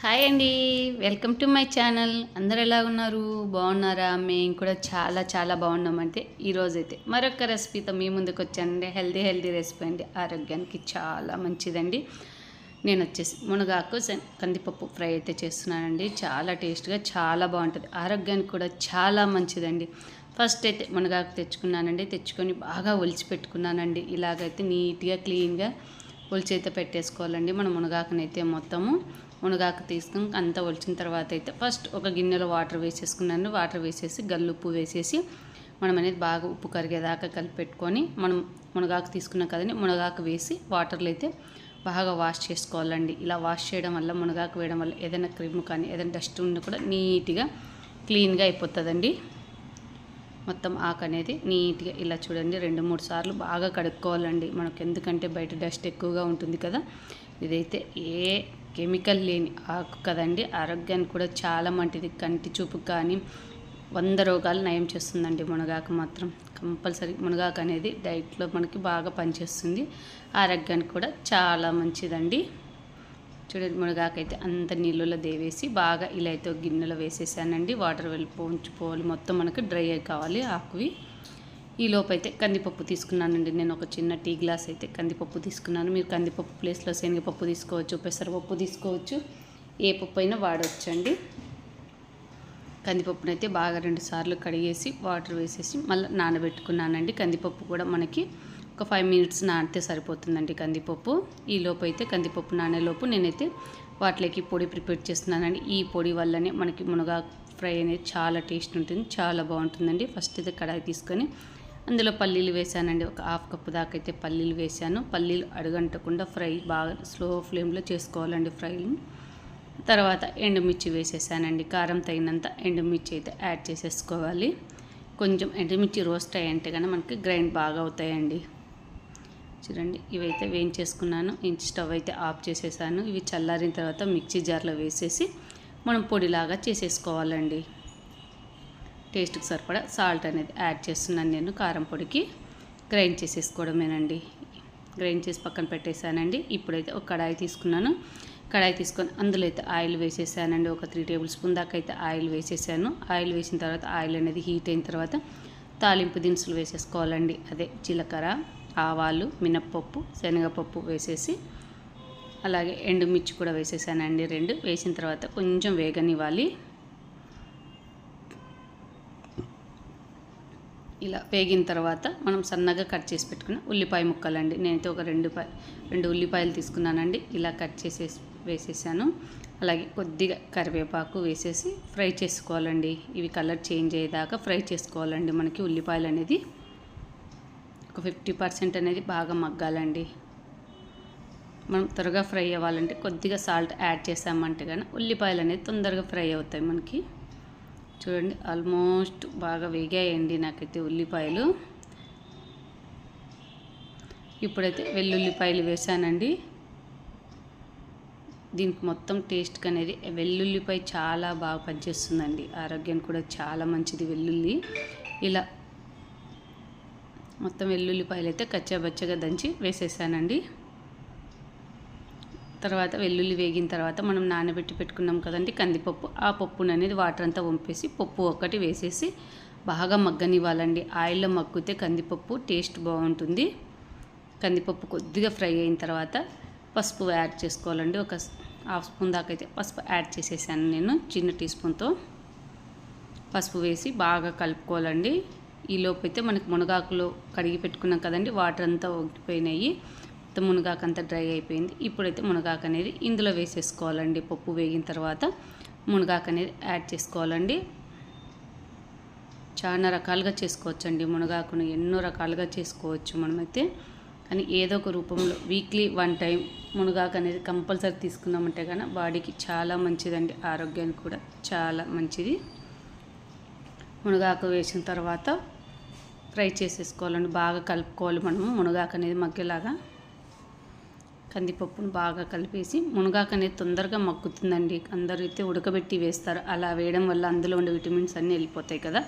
Hi అండి. Welcome to my channel. అందరు ఎలా ఉన్నారు? బాగున్నారా? మేము కూడా చాలా చాలా బాగున్నామంటే ఈరోజైతే మరొక రెసిపీతో మీ ముందుకు వచ్చానండి. హెల్దీ హెల్దీ రెసిపీ అండి. ఆరోగ్యానికి చాలా మంచిదండి. నేను వచ్చేసి మునగాకు కందిపప్పు ఫ్రై అయితే చేస్తున్నానండి. చాలా టేస్ట్గా చాలా బాగుంటుంది. ఆరోగ్యానికి కూడా చాలా మంచిదండి. ఫస్ట్ అయితే మునగాకు తెచ్చుకున్నానండి. తెచ్చుకొని బాగా ఒలిచి పెట్టుకున్నానండి ఇలాగైతే నీట్గా క్లీన్గా ఒలిచి అయితే పెట్టేసుకోవాలండి. మనం మునగాకునైతే మొత్తము మునగాకు తీసుకుని అంతా ఒలిచిన తర్వాత అయితే ఫస్ట్ ఒక గిన్నెలో వాటర్ వేసేసుకున్నాను. వాటర్ వేసేసి గల్లు ఉప్పు వేసేసి మనం అనేది బాగా ఉప్పు కరిగేదాకా కలిపి పెట్టుకొని మనం మునగాకు తీసుకున్నాం కదండి. మునగాకు వేసి వాటర్లో అయితే బాగా వాష్ చేసుకోవాలండి. ఇలా వాష్ చేయడం వల్ల మునగాకు వేయడం వల్ల ఏదైనా క్రిమ్ కానీ ఏదైనా డస్ట్ ఉన్నా కూడా నీట్గా క్లీన్గా అయిపోతుందండి. మొత్తం ఆకు అనేది నీట్గా ఇలా చూడండి. రెండు మూడు సార్లు బాగా కడుక్కోవాలండి. మనకు ఎందుకంటే బయట డస్ట్ ఎక్కువగా ఉంటుంది కదా. ఇదైతే ఏ కెమికల్ లేని ఆకు కదండి. ఆరోగ్యానికి కూడా చాలా మంచిది. కంటి చూపు కానీ వంద రోగాలు నయం చేస్తుందండి మునగాకు మాత్రం. కంపల్సరీ మునగాకు అనేది డైట్లో మనకి బాగా పనిచేస్తుంది. ఆరోగ్యానికి కూడా చాలా మంచిదండి. చూడండి మునగాకైతే అంత నీళ్ళలో దేవేసి బాగా ఇలా అయితే గిన్నెలో వేసేసానండి. వాటర్ వెళ్ళిపో ఉంచిపోవాలి. మొత్తం మనకు డ్రై అయి కావాలి ఆకువి. ఈ లోపైతే అయితే కందిపప్పు తీసుకున్నానండి. నేను ఒక చిన్న టీ గ్లాస్ అయితే కందిపప్పు తీసుకున్నాను. మీరు కందిపప్పు ప్లేస్లో శనగపప్పు తీసుకోవచ్చు పెసరపప్పు తీసుకోవచ్చు. ఏ పప్పు అయినా వాడవచ్చండి కందిపప్పునైతే అయితే బాగా రెండు సార్లు కడిగేసి వాటర్ వేసేసి మళ్ళీ నానబెట్టుకున్నానండి. కందిపప్పు కూడా మనకి ఒక ఫైవ్ మినిట్స్ నానితే సరిపోతుందండి కందిపప్పు. ఈలోపు అయితే కందిపప్పు నానేలోపు నేనైతే వాటిలోకి పొడి ప్రిపేర్ చేస్తున్నానండి. ఈ పొడి వల్లనే మనకి మునగా ఫ్రై అనేది చాలా టేస్ట్ ఉంటుంది చాలా బాగుంటుందండి. ఫస్ట్ అయితే కడాయి తీసుకొని అందులో పల్లీలు వేసానండి. ఒక హాఫ్ కప్పు దాకా అయితే పల్లీలు వేసాను. పల్లీలు అడుగంటకుండా ఫ్రై బాగా స్లో ఫ్లేమ్లో చేసుకోవాలండి ఫ్రైలు తర్వాత ఎండుమిర్చి వేసేసానండి. కారం తగినంత ఎండుమిర్చి అయితే యాడ్ చేసేసుకోవాలి. కొంచెం ఎండుమిర్చి రోస్ట్ అయ్యంటే కానీ మనకి గ్రైండ్ బాగా అవుతాయండి. చూడండి. ఇవైతే వేయించేసుకున్నాను. ఇంచి స్టవ్ అయితే ఆఫ్ చేసేసాను. ఇవి చల్లారిన తర్వాత మిక్సీ జార్లో వేసేసి మనం పొడిలాగా చేసేసుకోవాలండి. టేస్ట్కి సరిపడా సాల్ట్ అనేది యాడ్ చేస్తున్నాను నేను కారం పొడికి. గ్రైండ్ చేసేసుకోవడమేనండి. గ్రైండ్ చేసి పక్కన పెట్టేశానండి. ఇప్పుడైతే ఒక కడాయి తీసుకున్నాను. కడాయి తీసుకొని అందులో అయితే ఆయిల్ వేసేసానండి. ఒక త్రీ టేబుల్ స్పూన్ దాకా అయితే ఆయిల్ వేసేసాను. ఆయిల్ వేసిన తర్వాత ఆయిల్ అనేది హీట్ అయిన తర్వాత తాలింపు దినుసులు వేసేసుకోవాలండి. అదే జీలకర్ర. ఆవాలు మినప్పప్పు శనగపప్పు వేసేసి అలాగే ఎండుమిర్చి కూడా వేసేసానండి రెండు. వేసిన తర్వాత కొంచెం వేగనివ్వాలి. ఇలా వేగిన తర్వాత మనం సన్నగా కట్ చేసి పెట్టుకున్న ఉల్లిపాయ ముక్కలండి. నేనైతే ఒక రెండు రెండు ఉల్లిపాయలు తీసుకున్నానండి. ఇలా కట్ చేసేసి వేసేసాను. అలాగే కొద్దిగా కరివేపాకు వేసేసి ఫ్రై చేసుకోవాలండి. ఇవి కలర్ చేంజ్ అయ్యేదాకా ఫ్రై చేసుకోవాలండి మనకి ఉల్లిపాయలు అనేది. ఒక ఫిఫ్టీ పర్సెంట్ అనేది బాగా మగ్గాలండి. మనం త్వరగా ఫ్రై అవ్వాలంటే కొద్దిగా సాల్ట్ యాడ్ చేసామంటే కానీ ఉల్లిపాయలు అనేది తొందరగా ఫ్రై అవుతాయి మనకి. చూడండి ఆల్మోస్ట్ బాగా వేగాయండి నాకైతే ఉల్లిపాయలు. ఇప్పుడైతే వెల్లుల్లిపాయలు వేసానండి. దీనికి మొత్తం టేస్ట్కి అనేది వెల్లుల్లిపాయ చాలా బాగా పనిచేస్తుందండి. ఆరోగ్యానికి కూడా చాలా మంచిది వెల్లుల్లి. ఇలా మొత్తం వెల్లుల్లిపాయలు అయితే కచ్చాబచ్చగా దంచి వేసేసానండి. తర్వాత వెల్లుల్లి వేగిన తర్వాత మనం నానబెట్టి పెట్టుకున్నాం కదండి కందిపప్పు. ఆ పప్పును అనేది వాటర్ అంతా వంపేసి పప్పు ఒక్కటి వేసేసి బాగా మగ్గనివ్వాలండి. ఆయిల్లో మగ్గితే కందిపప్పు టేస్ట్ బాగుంటుంది. కందిపప్పు కొద్దిగా ఫ్రై అయిన తర్వాత పసుపు యాడ్ చేసుకోవాలండి. ఒక హాఫ్ స్పూన్ దాకా అయితే పసుపు యాడ్ చేసేసాను నేను చిన్న టీ స్పూన్తో. పసుపు వేసి బాగా కలుపుకోవాలండి. ఈ అయితే మనకి మునగాకులో కడిగి పెట్టుకున్నాం కదండి వాటర్ అంతా ఒగిపోయినాయి మొత్తం మునగాకు అంతా డ్రై అయిపోయింది. ఇప్పుడైతే మునగాకు అనేది ఇందులో వేసేసుకోవాలండి. పప్పు వేగిన తర్వాత మునగాకు అనేది యాడ్ చేసుకోవాలండి. చాలా రకాలుగా చేసుకోవచ్చండి మునగాకును ఎన్నో రకాలుగా చేసుకోవచ్చు మనమైతే. కానీ ఏదో ఒక రూపంలో వీక్లీ వన్ టైం మునగాకు అనేది కంపల్సరీ తీసుకున్నామంటే కానీ బాడీకి చాలా మంచిదండి. ఆరోగ్యానికి కూడా చాలా మంచిది. మునగాకు వేసిన తర్వాత ఫ్రై చేసేసుకోవాలండి. బాగా కలుపుకోవాలి మనము మునగాకు అనేది మగ్గేలాగా. కందిపప్పును బాగా కలిపేసి మునగాకు అనేది తొందరగా మగ్గుతుందండి. అందరూ అయితే ఉడకబెట్టి వేస్తారు. అలా వేయడం వల్ల అందులో ఉండే విటమిన్స్ అన్నీ వెళ్ళిపోతాయి కదా.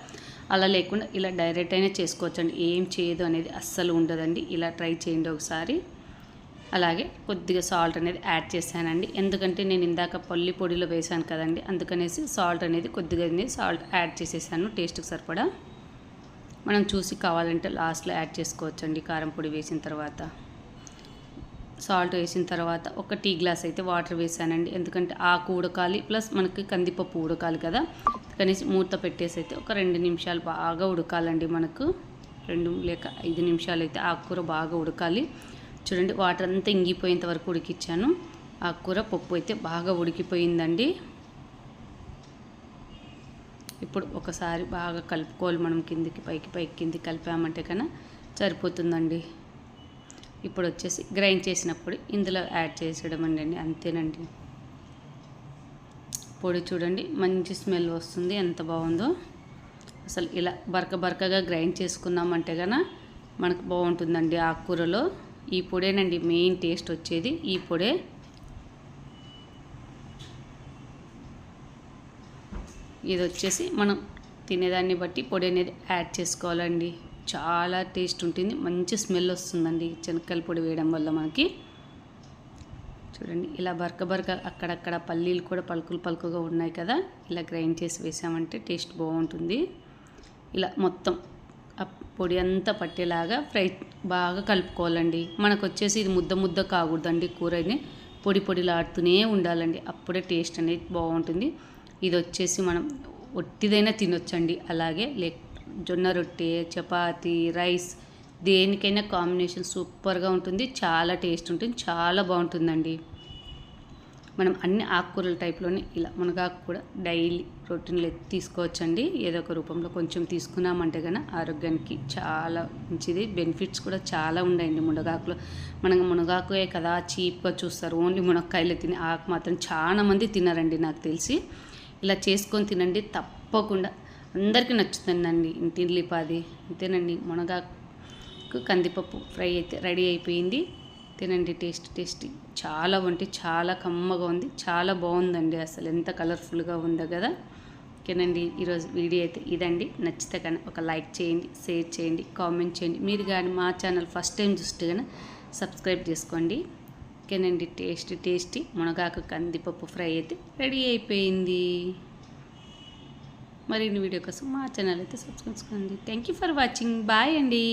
అలా లేకుండా ఇలా డైరెక్ట్ అయినా చేసుకోవచ్చండి. ఏం చేయదు అనేది అస్సలు ఉండదండి. ఇలా ట్రై చేయండి ఒకసారి. అలాగే కొద్దిగా సాల్ట్ అనేది యాడ్ చేశానండి. ఎందుకంటే నేను ఇందాక పల్లి పొడిలో వేశాను కదండి. అందుకనేసి సాల్ట్ అనేది కొద్దిగా సాల్ట్ యాడ్ చేసేసాను. టేస్ట్కి సరిపడా. మనం చూసి కావాలంటే లాస్ట్లో యాడ్ చేసుకోవచ్చండి. కారం పొడి వేసిన తర్వాత సాల్ట్ వేసిన తర్వాత ఒక టీ గ్లాస్ అయితే వాటర్ వేసానండి. ఎందుకంటే ఆకు ఉడకాలి ప్లస్ మనకి కందిపప్పు ఉడకాలి కదా. కనీసం మూత పెట్టేసి అయితే ఒక రెండు నిమిషాలు బాగా ఉడకాలండి మనకు. రెండు లేక ఐదు నిమిషాలు అయితే ఆకుకూర బాగా ఉడకాలి. చూడండి వాటర్ అంతా ఇంగిపోయేంత వరకు ఉడికిచ్చాను. ఆకుకూర పప్పు అయితే బాగా ఉడికిపోయిందండి. ఇప్పుడు ఒకసారి బాగా కలుపుకోవాలి మనం కిందికి పైకి పైకి కిందికి కలిపామంటే కన్నా సరిపోతుందండి. ఇప్పుడు వచ్చేసి గ్రైండ్ చేసినప్పుడు ఇందులో యాడ్ చేసేయడం అండి అంతేనండి. పొడి చూడండి మంచి స్మెల్ వస్తుంది ఎంత బాగుందో. అసలు ఇలా బరక బరకగా గ్రైండ్ చేసుకున్నామంటే కన్నా మనకు బాగుంటుందండి ఆకుకూరలో ఈ పొడేనండి మెయిన్ టేస్ట్ వచ్చేది ఈ పొడే. ఇది వచ్చేసి మనం తినేదాన్ని బట్టి పొడి అనేది యాడ్ చేసుకోవాలండి. చాలా టేస్ట్ ఉంటుంది. మంచి స్మెల్ వస్తుందండి శనక్కల పొడి వేయడం వల్ల మనకి. చూడండి ఇలా బరక బరక అక్కడక్కడ పల్లీలు కూడా పలుకులు పలుకుగా ఉన్నాయి కదా. ఇలా గ్రైండ్ చేసి వేసామంటే టేస్ట్ బాగుంటుంది. ఇలా మొత్తం ఆ పొడి అంతా పట్టేలాగా ఫ్రై బాగా కలుపుకోవాలండి. మనకు వచ్చేసి ఇది ముద్ద ముద్ద కాకూడదండి కూరని పొడి పొడిలాడుతూనే ఉండాలండి. అప్పుడే టేస్ట్ అనేది బాగుంటుంది. ఇది వచ్చేసి మనం ఒట్టిదైనా తినొచ్చండి. అలాగే లే జొన్న రొట్టె చపాతి రైస్ దేనికైనా కాంబినేషన్ సూపర్గా ఉంటుంది. చాలా టేస్ట్ ఉంటుంది చాలా బాగుంటుందండి. మనం అన్ని ఆకుకూరల టైప్లోనే ఇలా మునగాకు కూడా డైలీ ప్రోటీన్లు తీసుకోవచ్చండి. ఏదో ఒక రూపంలో కొంచెం తీసుకున్నామంటే కనుక ఆరోగ్యానికి చాలా మంచిది. బెనిఫిట్స్ కూడా చాలా ఉన్నాయండి మునగాకులో. మనం మునగాకుయే కదా చీప్గా చూస్తారు. ఓన్లీ మునక్కాయలు తిని ఆకు మాత్రం చాలా మంది తినారండి నాకు తెలిసి. ఇలా చేసుకొని తినండి తప్పకుండా. అందరికీ నచ్చుతుందండి ఇంటిల్లిపాది అంతేనండి మునగాకు కందిపప్పు ఫ్రై అయితే రెడీ అయిపోయింది. తినండి టేస్ట్ టేస్టీ. చాలా వంటి చాలా కమ్మగా ఉంది. చాలా బాగుందండి అసలు. ఎంత కలర్ఫుల్గా ఉందో కదా. ఓకేనండి ఈరోజు వీడియో అయితే ఇదండి. నచ్చితే కానీ ఒక లైక్ చేయండి షేర్ చేయండి కామెంట్ చేయండి. మీరు కానీ మా ఛానల్ ఫస్ట్ టైం చూస్తే కానీ సబ్స్క్రైబ్ చేసుకోండి. ఓకేనండి టేస్ట్ టేస్టీ. మునగాకు కందిపప్పు ఫ్రై అయితే రెడీ అయిపోయింది. మరిన్ని వీడియో కోసం మా ఛానల్ అయితే సబ్స్క్రైబ్ చేసుకోండి. Thank you for watching bye అండి.